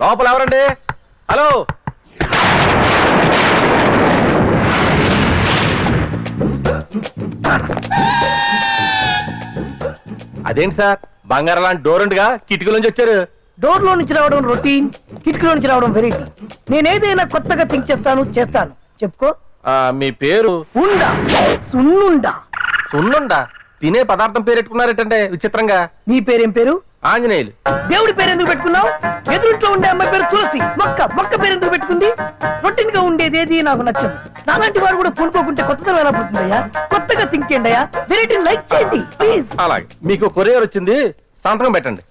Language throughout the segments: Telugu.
లోపల ఎవరండి? హలో? అదేంటి సార్? బంగారం లాంటి డోర్ ఉండగా కిటికీలోంచి వచ్చారు. డోర్లో నుంచి రావడం రొటీన్ కిటికీలో నుంచి రావడం వెరైటీ నేనేదైనా కొత్తగా థింక్ చేస్తాను చేస్తాను. చెప్పుకో. ఆ, మీ పేరు? ఉండా. సున్నుండా. సున్నుండా? తినే పదార్థం పేరు పెట్టుకున్నారేటంటే విచిత్రంగా. నీ పేరేం పేరు? ఆంజనేయులు. దేవుడి పేరు ఎందుకు పెట్టుకున్నావు? ఎదురుంట్లో ఉండే అమ్మాయి పేరు తులసి. మొక్క మొక్క పేరు ఎందుకు పెట్టుకుంది? రొటీన్గా ఉండేది ఏది నాకు నచ్చదు. నాలాంటి వాడు కూడా పూనుకోకుంటే కొత్తదనం ఎలా పుడుతుందయ్యా? కొత్తగా థింక్ చేయండి అయ్యా వెరైటీ లైక్ చేయండి ప్లీజ్. అలాగే. మీకు కొరియర్ వచ్చింది సంతకం పెట్టండి.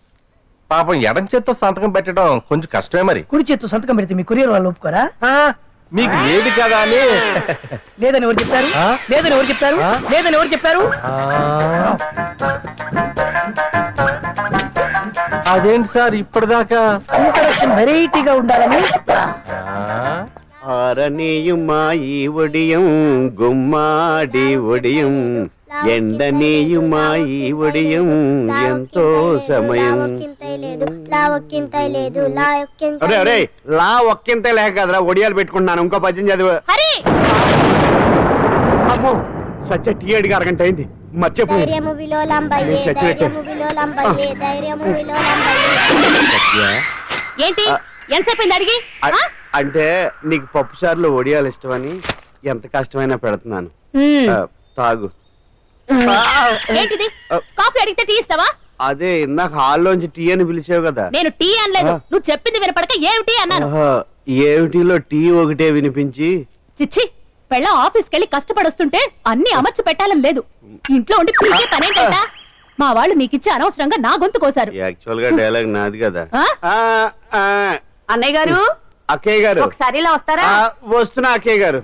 పాపం ఎడం చేత్తో సంతకం పెట్టడం కొంచెం కష్టమే మరి. కుడి చేత్తు సంతకం పెడితే మీ కొరియర్ వాళ్ళు ఒప్పుకోరా? ఆ, మీకు లేదు కదా అని. లేదని ఎవరు చెప్పారు? లేదని ఎవరు చెప్పారు? లేదని ఎవరు చెప్పారు? ఆ, అదేంటి సార్ ఇప్పటిదాకా ఇంట్రడక్షన్ వెరైటీగా ఉండాలని ఆ, ஆரணியுமாயி ஒடியும் గుమ్మాడి ఒడియం ఎండనీయుమాయి ఒడియం ఎంతో సమయం అరే అరే లా ఒక్కింతే లేక కదరా ఒడియాలు పెట్టుకుంటున్నాను ఇంకో పద్యం చదివు అమ్మో సత్య టీ అడిగి అరగంట అయింది మర్చిపోయింది ధైర్యము విలోలంబయ్యే నేను చచ్చినట్టే. ధైర్యము విలోలంబయ్యే ధైర్యము విలోలంబయ్యే ఏంటి? ఎంతసేపు అడిగి? అంటే నీకు పప్పు సార్లు ఒడియాలు ఇష్టమని ఎంత కష్టమైనా పెడుతున్నాను. తాగు. ఏంటిది? కాఫీ అడిగితే టీ ఇస్తావా? అదే ఇందాక హాల్లోంచి టీ అని పిలిచావు కదా. నేను టీ అనలేదు. నువ్వు చెప్పింది వినపడక ఏమిటి అన్నాను? ఏమిటిలో టీ ఒకటే వినిపించి చిచ్చి. పెళ్ళం ఆఫీస్కి వెళ్ళి కష్టపడొస్తుంటే అన్ని అమర్చి పెట్టాలని లేదు. ఇంట్లో ఉండి పీకే మా వాళ్ళు నీకిచ్చి అనవసరంగా నా గొంతు కోసారు. యాక్చువల్గా డైలాగ్ నాది కదా. ఆ? ఆ, ఆ, అన్నయ్య గారు? అక్కయ్య గారు. ఒకసారి ఇలా వస్తారా? ఆ, వస్తున్నా అక్కయ్య గారు.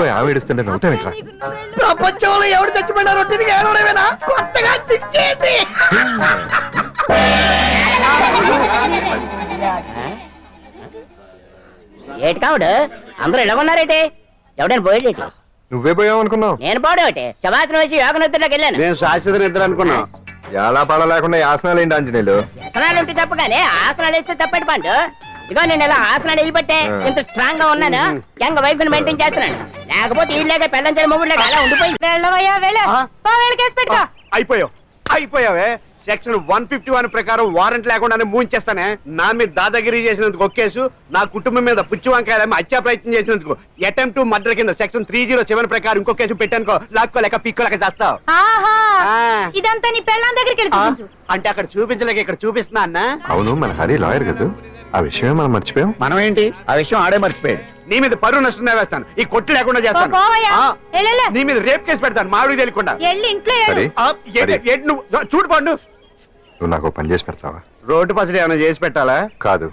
పోయి ఆవిడుస్తుంటే నూరేళ్ళు. ప్రపంచంలో ఎవడు చచ్చిపోయినా రొట్టెని ఏడవడమేనా? కొత్తగా చేయండి ఏటి కావుడు? అందరూ ఇలా ఉన్నారేటి? ఎవడైనా పోయేటి నువ్వే పోయావు అనుకున్నావు నేను పోవడం ఒకటి శవాసనం వేసి యోగ నిద్రలోకి వెళ్ళాను. నేను శాశ్వత నిద్ర అనుకున్నా ఎలా పాడ లేకుండా యాసనాలు ఏంటి ఆంజనేయులు? వ్యసనాలు ఉంటే తప్పు కానీ ఆసనాలు వేస్తే తప్పటి పండు? ఇదిగో నేను ఇలా ఆసనాలు ఆ. ఇంత స్ట్రాంగ్గా ఉన్నాను యంగ్ వైఫ్ని మెయింటైన్ చేస్తున్నాను. లేకపోతే ఇళ్ళగా పెళ్ళంచని మొగుళ్ళగా అలా ఉండిపోయి. వెళ్ళవయ్యా వెళ్ళ. ఆ? కేసు పెట్టుకో. అయిపోయావు. అయిపోయావే? సెక్షన్ వన్ ఫిఫ్టీ వన్ ప్రకారం వారెంట్ లేకుండానే మూయించేస్తానే. నా మీద దాదాగిరి చేసినందుకు ఒక కేసు నా కుటుంబం మీద పుచ్చి వంకాయ హత్యా ప్రయత్నం చేసినందుకు అటెంప్ట్ టు మర్డర్ కింద సెక్షన్ త్రీ జీరో సెవెన్ ప్రకారం ఇంకో కేసు పెట్టానుకో లాక్కోలేక పిక్కోలేక చేస్తావు. ఇదంతా నీ పెళ్ళాం దగ్గరికి అంటే అక్కడ చూపించలేక ఇక్కడ చూపిస్తున్నా అన్న? అవును మన హరి లాయర్ కదా. ఆ విషయమే మనం మర్చిపోయాం. మనం ఏంటి ఆ విషయం ఆడే మర్చిపోయాడు. నీ మీద పరువు నష్టం వేస్తాను ఈ కొట్టు లేకుండా చేస్తాను. ఓ, పోవయ్యా. ఆ, ఎల్లెల్లే. నీ మీద రేప్ కేసు పెడతాను. మామిడి తెలియకుండా వెళ్ళి ఇంట్లో ఏడు. సరే. ఆ, ఏంటి- సరే. ఏంటి నువ్వు చూడు పండు. నువ్వు నాకు ఓ పని చేసి పెడతావా? రోడ్డు పసడి ఏమైనా చేసి పెట్టాలా? కాదు.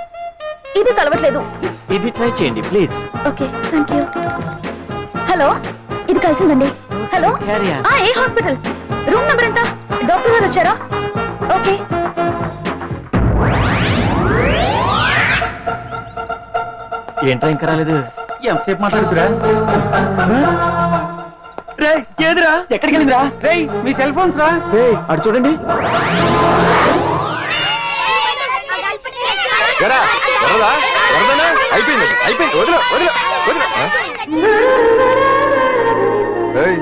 ఇది కలవట్లేదు. ఇది ట్రై చేయండి please. Okay thank you hello ఇది కలిసిందండి. Hello Carry on. ఆ ఏ హాస్పిటల్? రూమ్ నెంబర్ ఎంత? డాక్టర్ గారు వచ్చారా? ఓకే. ఏంట్రా ఇంకా రాలేదు? ఎంతసేపు మాట్లాడుతురా? రే ఏదిరా? ఎక్కడికి వెళ్ళిందిరా రే మీ సెల్ ఫోన్స్ రా. రే అటు చూడండి. ఎరా, వరదా? వరదనా? అయిపోయింది. అయిపోయింది. వదిలే వదిలే వదిలే. ఆ? ఏయ్,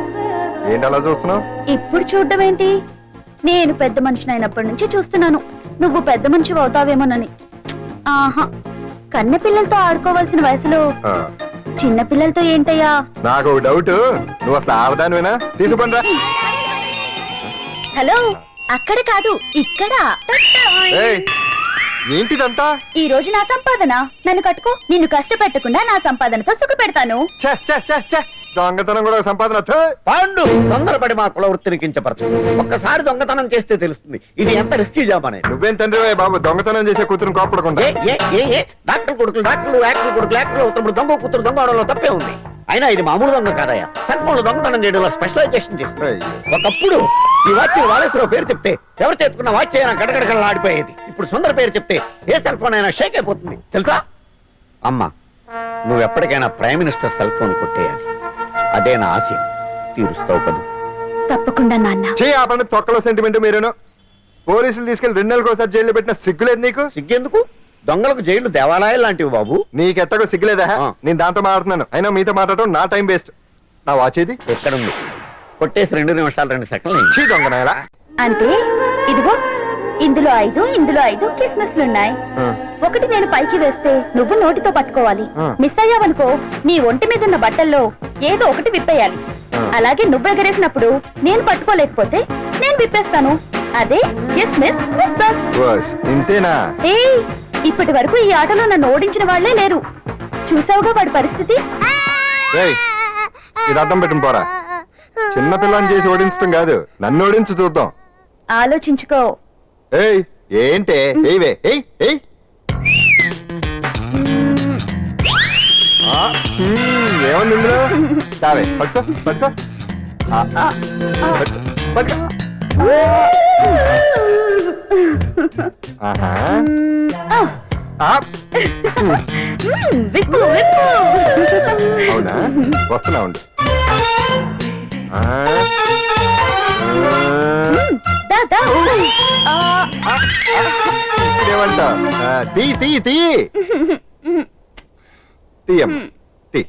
ఏంటి అలా చూస్తున్నావు? ఇప్పుడు చూడడం ఏంటి? నేను పెద్ద మనిషిని అయినప్పటి నుంచి చూస్తున్నాను. నువ్వు పెద్ద మనిషి అవుతావేమోనని. ఆహా కన్నె పిల్లలతో ఆడుకోవాల్సిన వయసులో చిన్న పిల్లలతో ఏంటయ్యా? నాకు ఒక డౌట్. నువ్వు అసలు ఆడదానివేనా? తీసుకుంటా హలో అక్కడ కాదు ఇక్కడ. ఏయ్ ఏంటిదంతా? ఈ రోజు నా సంపాదన. నన్ను కట్టుకో. నిన్ను కష్టపెట్టకుండా నా సంపాదనతో సుఖ పెడతాను. ఛే, ఛే, ఛే, ఛే. దొంగతనం కూడా ఒక సంపాదన థూ. పాండు తొందరపడి మా కుల వృత్తిని కించపరచు. ఒక్కసారి దొంగతనం చేస్తే తెలుస్తుంది. ఇది ఎంత రిస్కీ జాబ్ అనేది నువ్వేం తండ్రి బాబు? దొంగతనం చేసే కూతురు కోపడకుండా ఏ ఏ ఏ ఏ? డాక్టర్ కొడుకులు డాక్టర్లు యాక్టర్ కొడుకులు యాక్టర్లు అవుతున్నప్పుడు దొంగ కూతురు దొంగ అవడంలో తప్పే ఉంది. అయినా ఇది మామూలు దొంగ కాదయ్యా. సెల్ ఫోన్లో దొంగతనం చేయడంలో స్పెషలైజేషన్ చేస్తుంది అయ్యో. ఒకప్పుడు ఈ వాచ్ వాలేశ్వరరావు పేరు చెప్తే ఎవరు చేతుకున్న వాచ్ అయినా గడగడగడలా ఆడిపోయేది. ఇప్పుడు సుందర పేరు చెప్తే ఏ సెల్ ఫోన్ అయినా షేక్ అయిపోతుంది. తెలుసా? అమ్మా నువ్వు ఎప్పటికైనా ప్రైమ్ మినిస్టర్ సెల్ ఫోన్ కొట్టేయాలి. అదే నా ఆశయం. తీరుస్తావు కదూ. తప్పకుండా నాన్న. చే ఆ పండు తొక్కలో సెంటిమెంట్ మీరేను. పోలీసులు తీసుకెళ్ళి రెండు నెలలకు ఒకసారి జైల్లో పెట్టిన సిగ్గులేదు నీకు? సిగ్గెందుకు? దొంగలకు జైలు దేవాలయాలు లాంటివి బాబు. నీకెట్టగో సిగ్గులేదా. నేను దాంతో మాట్లాడుతున్నాను. అయినా మీతో మాట్లాడటం నా టైం వేస్ట్. నా వాచేది ఎక్కడుంది కొట్టేసి రెండు నిమిషాలు రెండు సెకండ్లు చీ దొంగ నాయలా. అంటే ఇదిగో ఇందులో ఐదు ఇందులో ఐదు కిస్మిస్లున్నాయి ఒకటి నేను పైకి వేస్తే నువ్వు నోటితో పట్టుకోవాలి. మిస్ అయ్యావనుకో నీ ఒంటి మీద ఉన్న బట్టల్లో ఏదో ఒకటి విప్పేయాలి. అలాగే నువ్వు ఎగరేసినప్పుడు నేను పట్టుకోలేకపోతే నేను విప్పేస్తాను. అదే కిస్మిస్ ఇంతేనా? ఏయ్ ఇప్పటి వరకు ఈ ఆటలో నన్ను ఓడించిన వాళ్ళే లేరు. చూసావుగా వాడి పరిస్థితి? ఇది అర్థం పెట్టుకుని పోరా. చిన్న పిల్లని చేసి ఓడించడం కాదు నన్ను ఓడించి చూద్దాం. ఆలోచించుకో. ఏయ్ ఏంటే? ఏవే ఏయ్ ఏయ్. ఏముంది ఇందులో? పట్టుకో పట్టుకో, పట్టుకో. ఆహా. ఆ, మ్మ్, విప్పు విప్పు. అవునా? వస్తున్నా ఉండు. ఆ, దా, దా. ఆ, ఆ, ఇదేమంట ఆ, తీ తీ తీ. తీయమ్మ. తీ.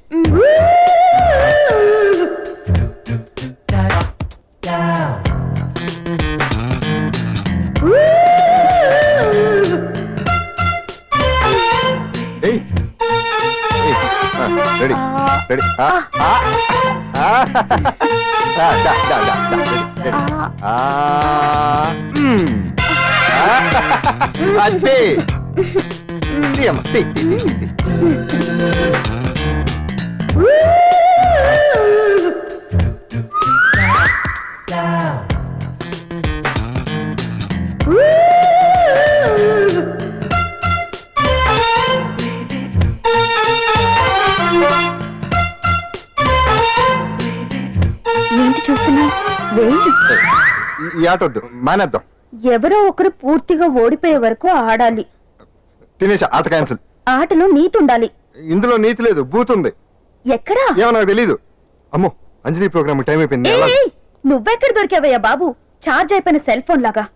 రెడీ ఆ, ఆ, ఆ, ఆ, దా, దా, దా, దా, రెడీ, రెడీ. ఆ, మ్మ్. ఆ, అంతే తీయమ్మ తీ తీ తీ, తీ, తీ. ఈ- ఈ ఆట వద్దు మానేద్దాం. ఎవరో ఒకరు పూర్తిగా ఓడిపోయే వరకు ఆడాలి. తినేసా ఆట క్యాన్సిల్ ఆటలో నీతుండాలి ఇందులో నీతి లేదు బూత్ ఉంది. ఎక్కడా? ఏమో నాకు తెలీదు. అమ్మో అంజలి ప్రోగ్రామ్ టైం అయిపోయింది ఏయ్, నువ్వెక్కడ దొరికావయ్యా బాబు? చార్జ్ అయిపోయిన సెల్ ఫోన్ లాగా.